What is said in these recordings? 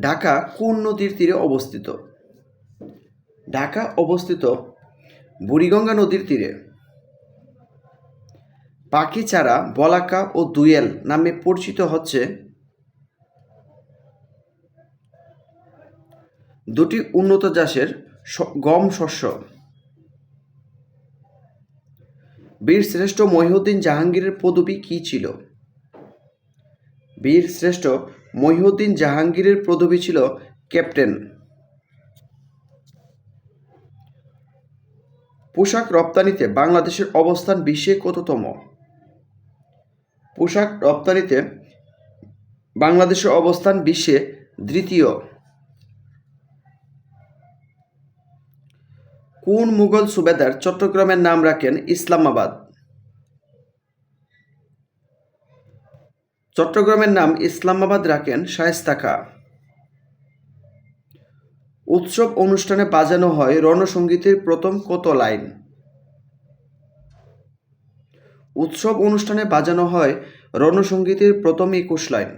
ঢাকা কোন নদীর তীরে অবস্থিত? ঢাকা অবস্থিত বুড়িগঙ্গা নদীর তীরে। পাখিচারা, বলাকা ও দুয়েল নামে পরিচিত হচ্ছে দুটি উন্নত শ- গম শস্য। বীর শ্রেষ্ঠ মহিউদ্দিন জাহাঙ্গীরের পদবি কী ছিল? বীর শ্রেষ্ঠ মহিউদ্দিন জাহাঙ্গীরের পদবি ছিল ক্যাপ্টেন। পোশাক রপ্তানিতে বাংলাদেশের অবস্থান বিশ্বে কততম? পোশাক রপ্তানিতে বাংলাদেশের অবস্থান বিশ্বে দ্বিতীয়। কোন মুঘল সুবেদার চট্টগ্রামের নাম রাখেন ইসলামাবাদ? চট্টগ্রামের নাম ইসলামাবাদ রাখেন শায়েস্তা খা। উৎসব অনুষ্ঠানে বাজানো হয় রণসঙ্গীতের প্রথম কত লাইন। উৎসব অনুষ্ঠানে বাজানো হয় রণসঙ্গীতের প্রথম একুশ লাইন।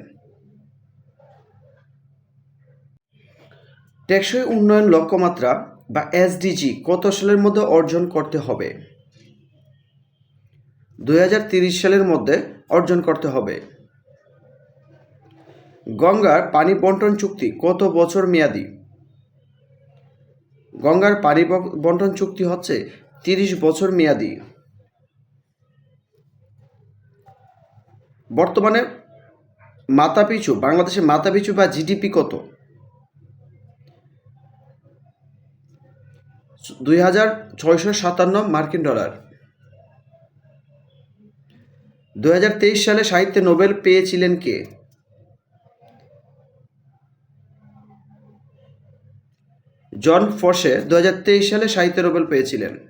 টেকসই উন্নয়ন লক্ষ্যমাত্রা বা এসডিজি কত সালের মধ্যে অর্জন করতে হবে? দুই সালের মধ্যে অর্জন করতে হবে। গঙ্গার পানি বন্টন চুক্তি কত বছর মেয়াদি? গঙ্গার পানি বন্টন চুক্তি হচ্ছে তিরিশ বছর মেয়াদি। বর্তমানে মাথাপিছু বাংলাদেশে মাথাপিছু বা জিডিপি কত? দুই হাজার ছয়শো সাতান্ন মার্কিন ডলার। দু হাজার তেইশ সালে সাহিত্যে নোবেল পেয়েছিলেন কে? জন ফসে দু সালে সাহিত্য নোবেল পেয়েছিলেন।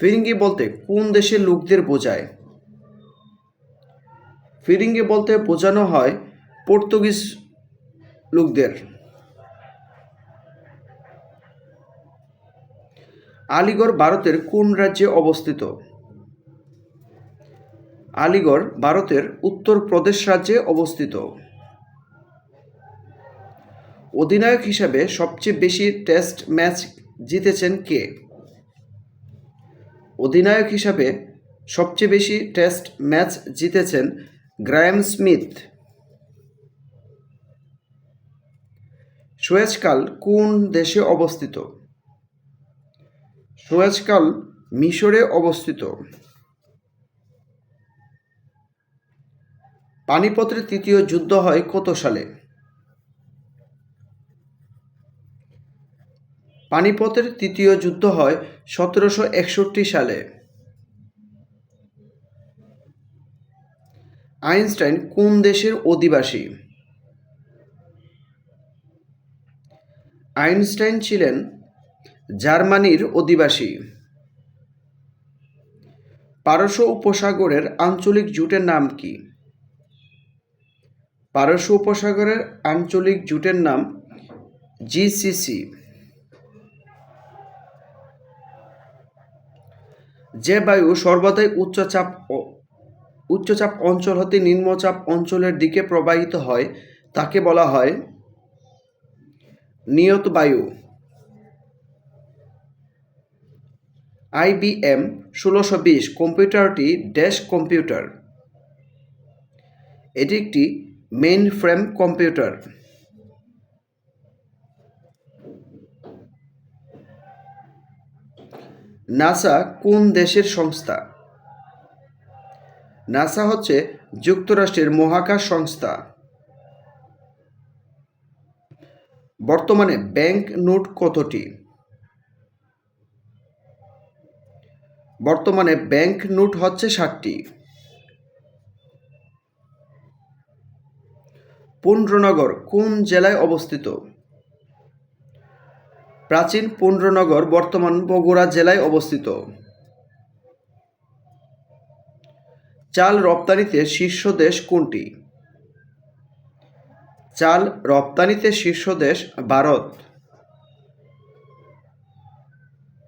ফিরিঙ্গি বলতে কোন দেশের লোকদের বোঝায়? ফিরিঙ্গি বলতে বোঝানো হয় পর্তুগিজ লোকদের। আলিগড় ভারতের কোন রাজ্যে অবস্থিত? আলিগড় ভারতের উত্তরপ্রদেশ রাজ্যে অবস্থিত। অধিনায়ক হিসাবে সবচেয়ে বেশি টেস্ট ম্যাচ জিতেছেন কে? অধিনায়ক হিসাবে সবচেয়ে বেশি টেস্ট ম্যাচ জিতেছেন গ্রায়াম স্মিথ। সুয়েজকাল কোন দেশে অবস্থিত? সুয়েজকাল মিশরে অবস্থিত। পানিপথের তৃতীয় যুদ্ধ হয় কত সালে? পানিপথের তৃতীয় যুদ্ধ হয় সতেরোশো একষট্টি সালে। আইনস্টাইন কোন দেশের অধিবাসী? আইনস্টাইন ছিলেন জার্মানির অধিবাসী। পারস্য উপসাগরের আঞ্চলিক জুটের নাম কি? পারস্য উপসাগরের আঞ্চলিক জুটের নাম জিসিসি যে বায়ু সর্বদাই উচ্চচাপ উচ্চচাপ অঞ্চল হতে নিম্নচাপ অঞ্চলের দিকে প্রবাহিত হয়, তাকে বলা হয় নিয়ত বায়ু। আইবিএম ষোলোশো বিশ, কম্পিউটারটি ড্যাশ কম্পিউটার। এটি একটি মেইন ফ্রেম কম্পিউটার। নাসা কোন দেশের সংস্থা? নাসা হচ্ছে যুক্তরাষ্ট্রের মহাকাশ সংস্থা। বর্তমানে ব্যাংক নোট কতটি? বর্তমানে ব্যাংক নোট হচ্ছে ষাটটি। পুন্ড্রনগর কোন জেলায় অবস্থিত? প্রাচীন পুণ্ড্রনগর বর্তমান বগুড়া জেলায় অবস্থিত। চাল রপ্তানিতে শীর্ষ দেশ কোনটি? চাল রপ্তানিতে শীর্ষ দেশ ভারত।